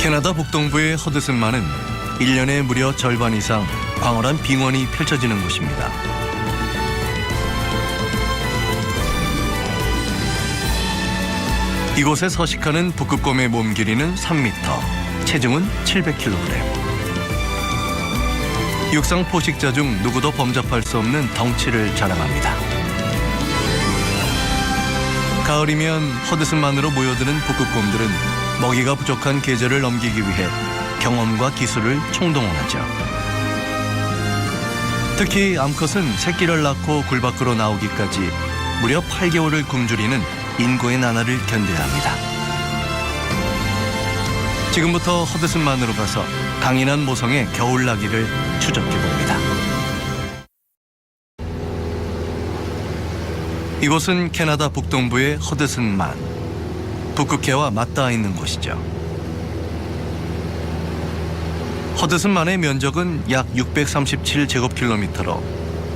캐나다 북동부의 허드슨만은 1년에 무려 절반 이상 광활한 빙원이 펼쳐지는 곳입니다. 이곳에 서식하는 북극곰의 몸 길이는 3m, 체중은 700kg. 육상 포식자 중 누구도 범접할 수 없는 덩치를 자랑합니다. 가을이면 허드슨만으로 모여드는 북극곰들은 먹이가 부족한 계절을 넘기기 위해 경험과 기술을 총동원하죠. 특히 암컷은 새끼를 낳고 굴 밖으로 나오기까지 무려 8개월을 굶주리는 인고의 나날을 견뎌야 합니다. 지금부터 허드슨만으로 가서 강인한 모성의 겨울나기를 추적해 봅니다. 이곳은 캐나다 북동부의 허드슨만, 북극해와 맞닿아 있는 곳이죠. 허드슨만의 면적은 약 637제곱킬로미터로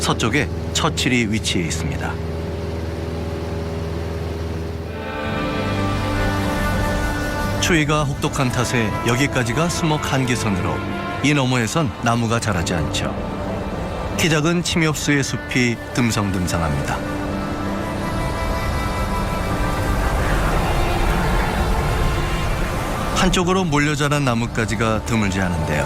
서쪽에 처칠이 위치해 있습니다. 추위가 혹독한 탓에 여기까지가 수목 한계선으로 이 너머에선 나무가 자라지 않죠. 키 작은 침엽수의 숲이 듬성듬성합니다. 한쪽으로 몰려 자란 나뭇가지가 드물지 않은데요.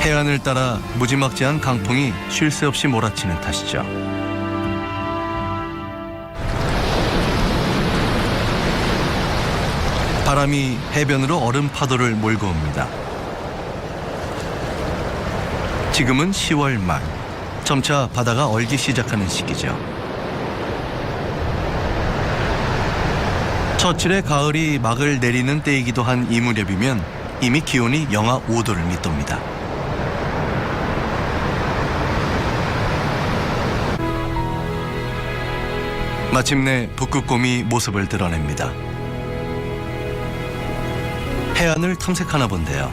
해안을 따라 무지막지한 강풍이 쉴 새 없이 몰아치는 탓이죠. 바람이 해변으로 얼음 파도를 몰고 옵니다. 지금은 10월 말, 점차 바다가 얼기 시작하는 시기죠. 처칠의 가을이 막을 내리는 때이기도 한 이 무렵이면 이미 기온이 영하 5도를 밑돕니다. 마침내 북극곰이 모습을 드러냅니다. 해안을 탐색하나 본데요.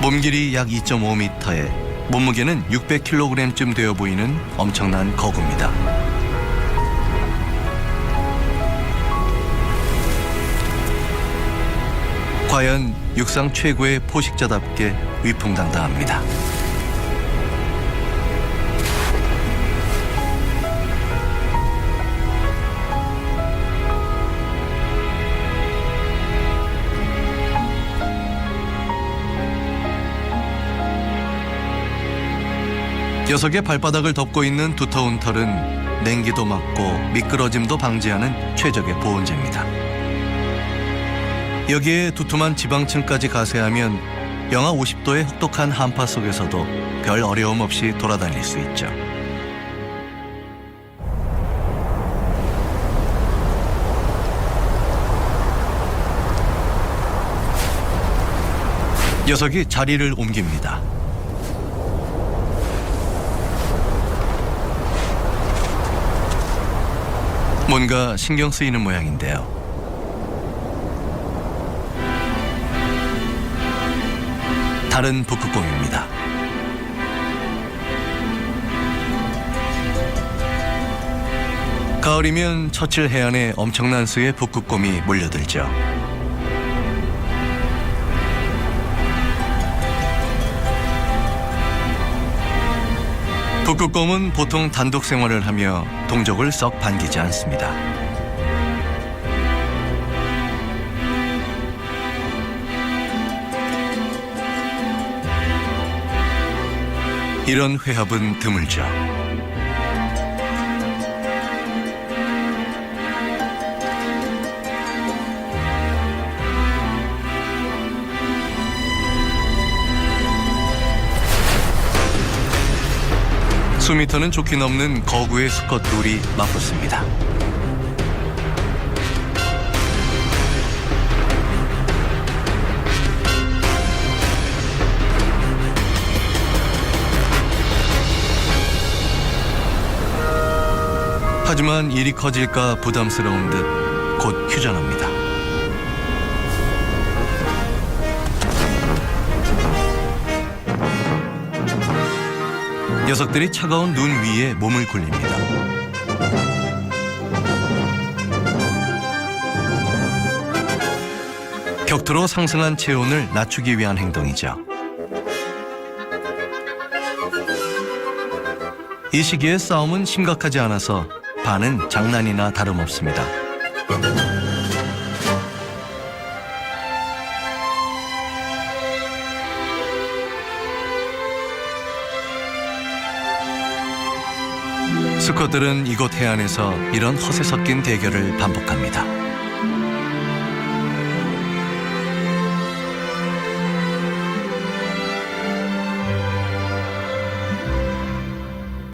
몸 길이 약 2.5m에 몸무게는 600kg쯤 되어 보이는 엄청난 거구입니다. 과연 육상 최고의 포식자답게 위풍당당합니다. 녀석의 발바닥을 덮고 있는 두터운 털은 냉기도 막고 미끄러짐도 방지하는 최적의 보온재입니다. 여기에 두툼한 지방층까지 가세하면 영하 50도의 혹독한 한파 속에서도 별 어려움 없이 돌아다닐 수 있죠. 녀석이 자리를 옮깁니다. 뭔가 신경 쓰이는 모양인데요. 다른 북극곰입니다. 가을이면 처칠 해안에 엄청난 수의 북극곰이 몰려들죠. 북극곰은 보통 단독 생활을 하며 동족을 썩 반기지 않습니다. 이런 회합은 드물죠. 수미터는 좋게 넘는 거구의 수컷 둘이 맞붙습니다. 하지만 일이 커질까 부담스러운 듯 곧 휴전합니다. 녀석들이 차가운 눈 위에 몸을 굴립니다. 격투로 상승한 체온을 낮추기 위한 행동이죠. 이 시기에 싸움은 심각하지 않아서 반은 장난이나 다름없습니다. 수컷들은 이곳 해안에서 이런 허세 섞인 대결을 반복합니다.